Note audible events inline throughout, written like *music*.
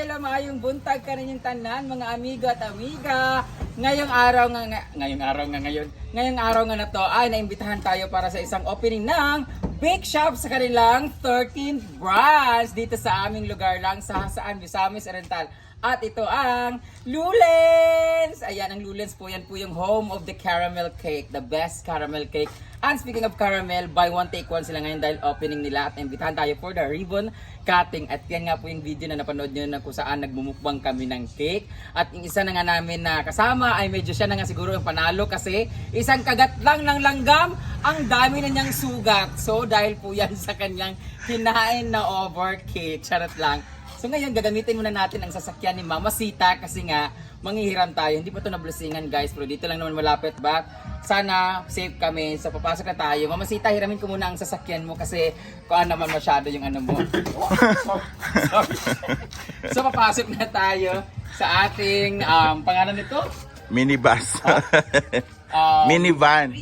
hello, maayong buntag ka ninyong tanan, mga amigo at amiga. Ngayong araw nga, nga ngayong araw nga ngayon, ngayong araw nga na to ay naimbitahan tayo para sa isang opening ng Bake Shop sa kanilang 13th branch dito sa aming lugar lang sa Hasaan, Misamis Oriental. At ito ang Lulens! Ayan, ang Lulens po, yan po yung home of the caramel cake, the best caramel cake. And speaking of caramel, buy one take one sila ngayon dahil opening nila at imbitahan tayo for the ribbon cutting. At yan nga po yung video na napanood nyo na kung saan nagmumukbang kami ng cake. At yung isa na nga namin na kasama ay medyo siya na nga siguro yung panalo kasi isang kagat lang ng langgam, ang dami na niyang sugat. So dahil po yan sa kanyang kinain na over cake. Charot lang. So ngayon, gagamitin muna natin ang sasakyan ni Mama Sita kasi nga, manghihiram tayo. Hindi pa ito nablusingan guys, pero dito lang naman malapit. But sana safe kami. So papasok na tayo. Mama Sita, hiramin ko muna ang sasakyan mo kasi kuan naman masyado yung ano mo. *laughs* So papasok na tayo sa ating um, pangalan nito? Minibus. *laughs* Um, Minivan.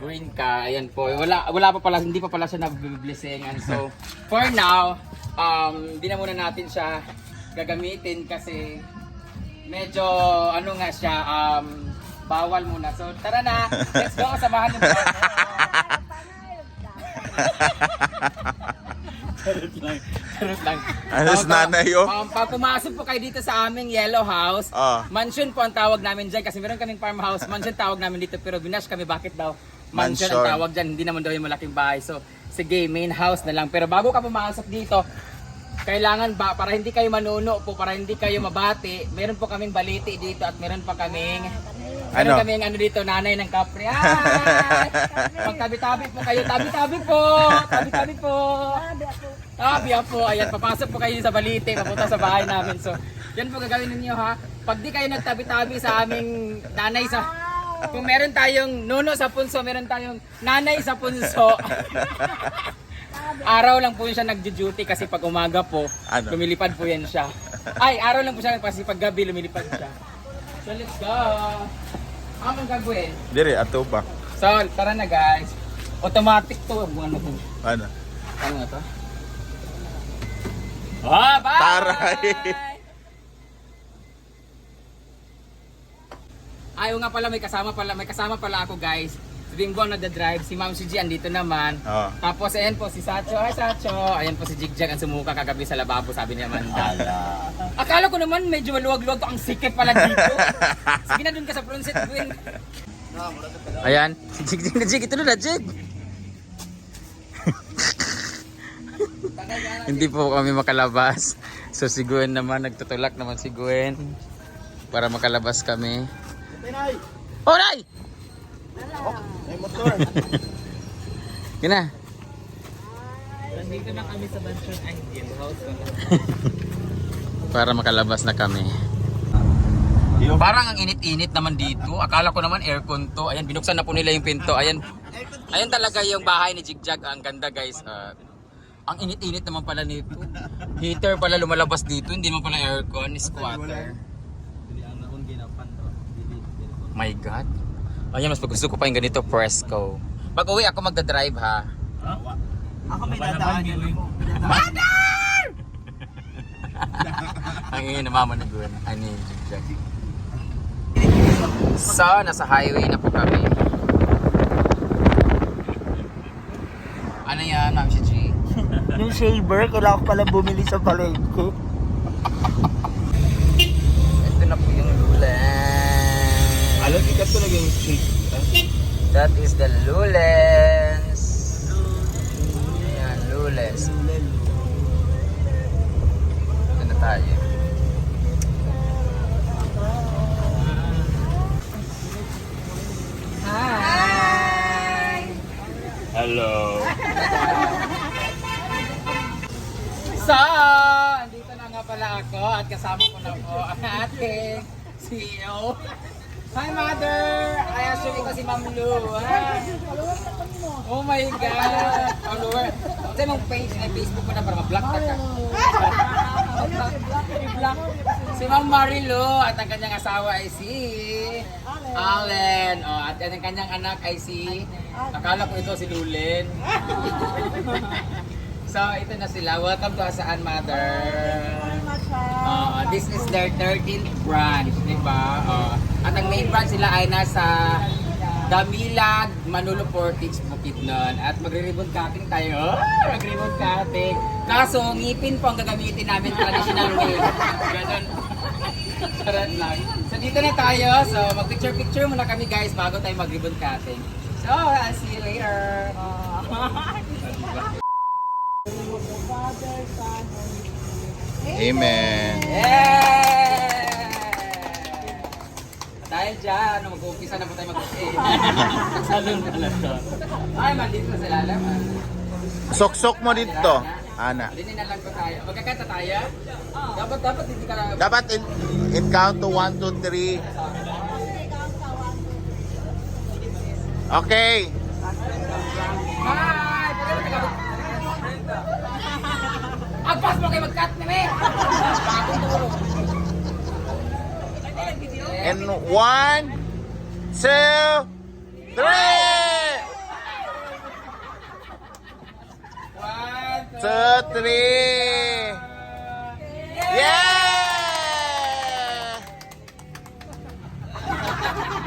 green car. Ayan po. Wala wala pa pala hindi pa pala siya nabiblisingan. So for now, um di na muna natin siya gagamitin kasi medyo ano nga siya um bawal muna. So tara na. Let's go. Samahan niyo. *laughs* Charot lang. Charot lang. Ano si Pag- nanay, oh? Um, pag pumasok po kayo dito sa aming yellow house, Ah. mansion po ang tawag namin dyan kasi meron kaming farmhouse. Mansion tawag namin dito pero binash kami. Bakit daw? Mansion, ang Mansion. tawag dyan. Hindi naman daw yung malaking bahay. So, sige, main house na lang. Pero bago ka pumasok dito, kailangan ba, para hindi kayo manuno po, para hindi kayo mabati, meron po kaming baliti dito at meron pa kaming Meron Ano? kaming ano dito, nanay ng kapre. Ay! Magtabi-tabi po kayo. Tabi-tabi po. Tabi-tabi po. Tabi po. Ayan, papasok po kayo sa balite. Papunta sa bahay namin. So, yan po gagawin ninyo ha. Pag di kayo nagtabi-tabi sa aming nanay sa... Kung meron tayong nuno sa punso, meron tayong nanay sa punso. *laughs* araw lang po siya nagjo-duty kasi pag umaga po, Ano? lumilipad po yan siya. Ay, araw lang po siya kasi pag gabi lumilipad siya. So let's go! Ano ang gagawin? Dire, ato ba? So, tara na guys. Automatic to. Ano to? Ano? Ano nga to? Ah, bye! Taray! Ayaw nga pala, may kasama pala, may kasama pala ako guys. Si Bingbo nagda-drive, si Ma'am G andito naman. Oo. Tapos ayan po si Sacho, hi Sacho. Ayan po si Jigjag ang sumuka kagabi sa lababo, sabi ni Amanda. Akala ko naman medyo maluwag-luwag to, ang sikip pala dito. Sige na dun ka sa Pronset Gwen. Ayan, si Jigjag na Jig, ito na Jig. Hindi po kami makalabas. So si Gwen naman, nagtutulak naman si Gwen para makalabas kami. Oh, Nay! May motor. *laughs* Yun na. Nandito na kami sa Banson Ideal House. *laughs* Para makalabas na kami. Parang ang init-init naman dito. Akala ko naman aircon to. Ayan, binuksan na po nila yung pinto. Ayan, ayan talaga yung bahay ni Jigjag. Ang ganda guys. Ah, ang init-init naman pala nito. Heater pala lumalabas dito. Hindi naman pala aircon. Squatter. My God. Ayan, mas gusto ko pa yung ganito, Fresco. Pag uwi ako magdadrive ha. Ako may dadaan yun. *laughs* Ang ingin na mama ni Gwen. Ano yung Jigjag. So, nasa highway na po kami. Ano yan, Ma'am si G? Yung shaver, kailangan ko pala bumili sa palengke. *laughs* That is the Lulens. Yan, Lulens. Ito na tayo. Hi! Hello. So, andito na nga pala ako at kasama ko na po ang ating CEO. Hi, Mother! Ay, actually ko si Ma'am Lu. Hi. Oh my God! Follower. Sa mong page na Facebook ko na para ma-block ka ka. I-block. Si Ma'am Marilu at ang kanyang asawa ay si Allen. Oh, at ang kanyang anak ay si Akala ko ito si Lulin. *laughs* so, ito na sila. Welcome to Asaan Mother. Uh, this is their 13th branch, di ba? Uh, at ang main branch nila ay nasa Damilag, Manolo Portage, Bukidnon. At magre-ribbon cutting tayo. Oh, magre-ribbon cutting. Kaso, ngipin po ang gagamitin namin traditional way. Ganon. *laughs* Charot lang. So, dito na tayo. So, mag-picture-picture muna kami guys bago tayo mag-ribbon cutting. So, I'll see you later. *laughs* Amen. Yeah! Dahil dyan, ano, mag-uumpisa na po tayo mag-uumpisa. Salon na lang *laughs* to. Ay, mandito na sila alam. Sok-sok mo dito. Ana. Dinin na lang ko tayo. Magkakanta tayo? Dapat, dapat hindi ka na... Dapat in, in count to 1, 2, 3. Okay. Hi! Agpas mo kayo mag-cut na, me! And 1, 2, 3! One, two, 2, 3! Yeah!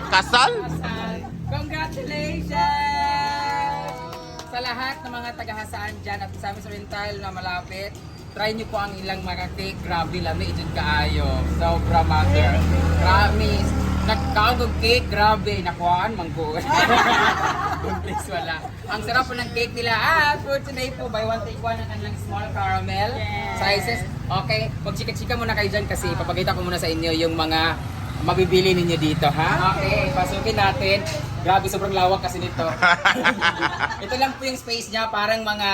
Kasal? Congratulations! Sa lahat ng mga tagahasaan dyan at sa amin sa rental na malapit, try nyo po ang ilang cake. Grabe, lami ito kaayo. Sobra mother. Promise. Nagkagog cake, grabe. Nakuhaan, mangko. *laughs* Please, wala. Ang sarap po ng cake nila. Ah, for today po, buy one take one ang kanilang small caramel sizes. Okay, pag-chika-chika muna kayo dyan kasi papakita ko muna sa inyo yung mga mabibili ninyo dito, ha? Okay, pasukin natin. Grabe, sobrang lawak kasi nito. *laughs* Ito lang po yung space niya, parang mga,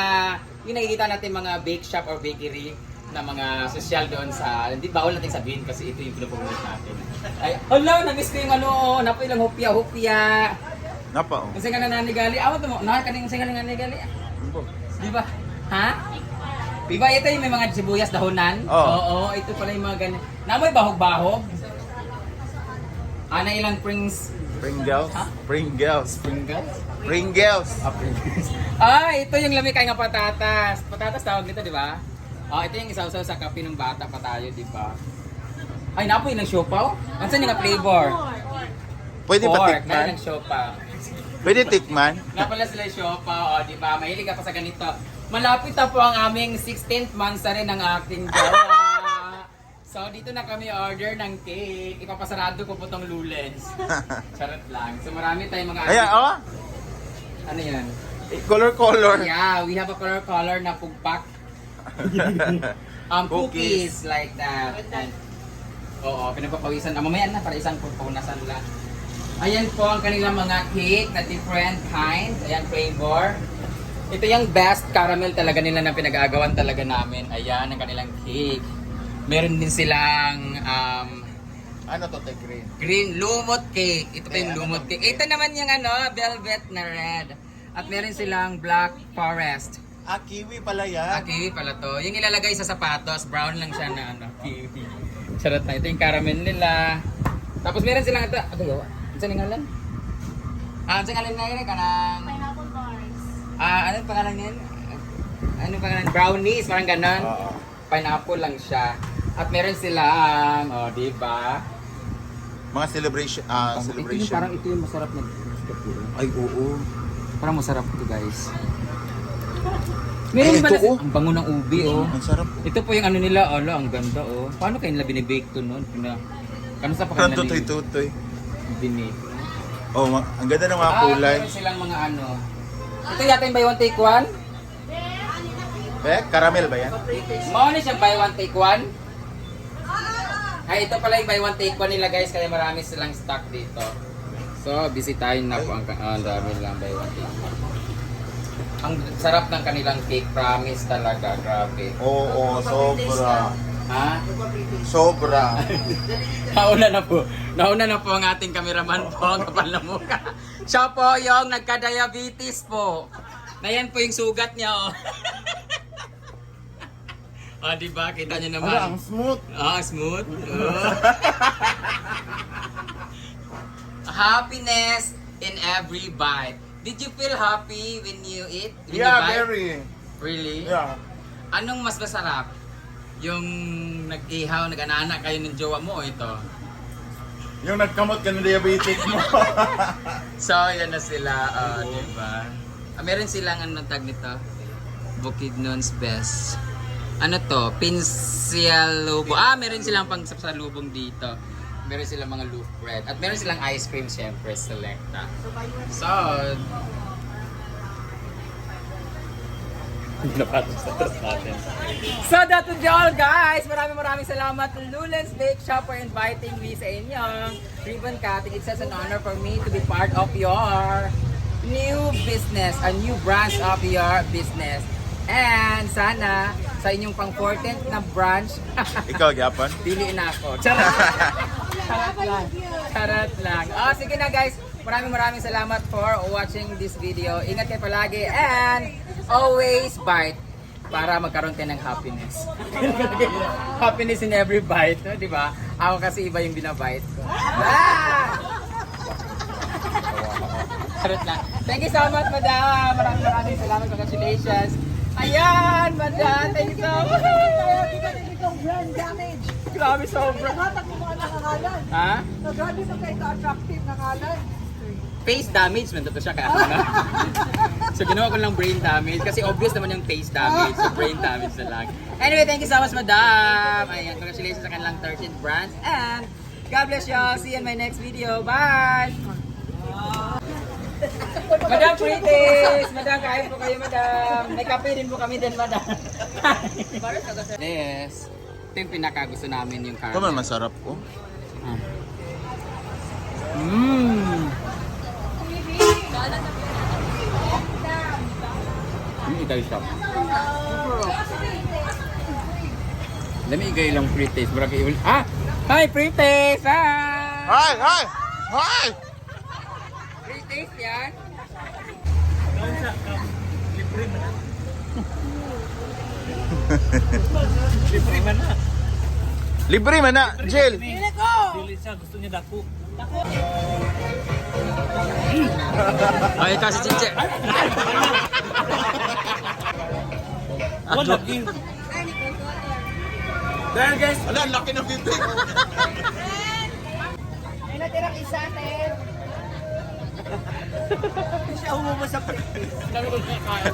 yung nakikita natin mga bake shop or bakery na mga social doon sa, hindi bawal natin sabihin kasi ito yung pinopromote natin. Ay, hala, namiss ko yung ano, oh, napo ilang hupya-hupya. Napa, oh. Kasi nga nananigali, awat mo, na kaning kasi nga nananigali. Di ba? Ha? Di ba ito yung may mga sibuyas dahonan? Oo. Oo, ito pala yung mga ganun. Namoy bahog-bahog. Ana ilang Pringles? Pringles? Ha? Pringles. Pringles? Pringles. Ah, Pringles. *laughs* ah, ito yung lamig kay nga patatas. Patatas tawag nito, di ba? Ah, ito yung isaw-saw sa kape ng bata pa tayo, di ba? Ay, napo ilang siopaw? Ano yung nga flavor? Pwede ba Pork, tikman? na ilang siopaw. Pwede tikman? Nga pala sila yung siopaw, o, di ba? Mahilig pa sa ganito. Malapit na po ang aming 16th month sa rin ng aking jowa. So, dito na kami order ng cake. Ipapasarado ko po tong lulens. *laughs* Charot lang. So, marami tayong mga... Ayan, oh. Ano yan? Color, color. Yeah, we have a color color na pugpak. *laughs* um, cookies. like that. And, oo, pinapapawisan. Ah, mamaya na, para isang pupunasan lang. Ayan po ang kanilang mga cake na different kinds. Ayan, flavor. Ito yung best caramel talaga nila na pinag-aagawan talaga namin. Ayan, ang kanilang cake. Meron din silang um, Ano to, te green? green lumot cake. Ito pa yung Eh, ano lumot cake. Ito naman yung ano, velvet na red. At meron silang black forest. Ah, kiwi pala Ah, yan. kiwi pala to. Yung ilalagay sa sapatos, brown lang siya na ano, kiwi. Charot na. Ito yung caramel nila. Tapos meron silang ito. Ano yun? Ano sa ngalan? Ah, ano sa ngalan na yun? Kanang... Pineapple bars. Ah, ano pangalan niyan? Ano pangalan? Brownies, parang ganon. Oo. Pineapple lang siya. At meron silang, oh, di ba? Mga celebration, ah, Ito yung celebration. parang ito yung masarap na Ay, oo. Parang masarap ito guys. Meron Eh, ba ito, na oh. ang bango ng ubi oh. Ang sarap. Ito po yung ano nila, ala, ang ganda oh. Paano kayo nila binibake to noon? Pina, kano sa Parang pakilan tutoy-tutoy. Binake. Oh, ma- ang ganda ng mga Ah, kulay. meron silang mga ano. Ito yata yung buy one take one. Eh, caramel ba yan? Mao ni siya buy one take one. Ay, ito pala yung buy one take one nila guys, kaya marami silang stock dito. So, bisitahin na po ang, ang dami lang buy one take one. Ang sarap ng kanilang cake, promise talaga, grabe. Oo, sobra. Ha? Sobra. *laughs* Nauna na po. Nauna na po ang ating kameraman po, ang kapal na mukha. Siya po yung nagka-diabetes po. Na yan po yung sugat niya, oh. *laughs* oh, di ba? Kita niyo naman. Ala, ang smooth. Ah, smooth. Oh. *laughs* Happiness in every bite. Did you feel happy when you eat? When you Yeah, bite? very. Really? Yeah. Anong mas masarap? yung nag-ihaw, nag-anana kayo ng jowa mo o ito? Yung nagkamot ka ng diabetic mo. *laughs* So, yan na sila, uh, di ba? Ah, meron silang ano tag nito? Bukidnon's Best. Ano to? Pinsialubo. Ah, meron silang pang salubong dito. Meron silang mga loaf bread. At meron silang ice cream, syempre, selecta. So, So that would be all guys. Maraming maraming salamat to Lulens Bake Shop for inviting me sa inyong ribbon cutting. It's such an honor for me to be part of your new business, a new branch of your business. And sana sa inyong pang 14th na branch, *laughs* Ikaw, Gyapon? pili na ako. Charot! Charot lang. Charot lang. Oh, sige na guys. Maraming maraming salamat for watching this video. Ingat kayo palagi and always bite para magkaroon kayo ng happiness. *laughs* happiness in every bite, no? di ba? Ako kasi iba yung binabite ko. Ah! *laughs* Charot lang. Thank you so much, madam. Maraming maraming salamat. Congratulations. Ayan, madam. Thank you so much. Kaya? Grabe, sobra. Hatak mo mga nakangalan. Ha? Na grabe mo kayo ka-attractive na ngalan. face damage man to siya ka ano? *laughs* so ginawa ko lang brain damage kasi obvious naman yung face damage so brain damage na lang anyway thank you so much madam ayan congratulations sa kanilang 13th branch and God bless y'all see you in my next video bye Madam Pretties! Madam, kain po kayo, madam. May kape din po kami din, madam. yes. Ito yung pinaka-gusto namin yung Ikaw caramel. man masarap ko. Mmm. Ini tayo shop. Dami igay lang free taste. Barang kayo. Ah! Hi, free taste! Hi! Hi! Hi! Hi! Free taste yan. Libre man na. Libre man na, Jill! Dili siya, gusto niya dako. Ay, kasi chiche. Wala lagi. Dahil guys, ala, ang laki ng bibig. May natirang isa, Ted. Siya umuma sa Dami ko kinakain.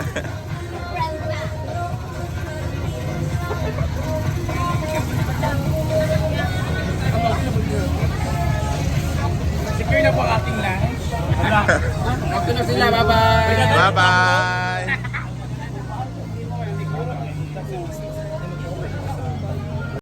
Secure na po ating lunch. Ito na sila, bye-bye! Bye-bye!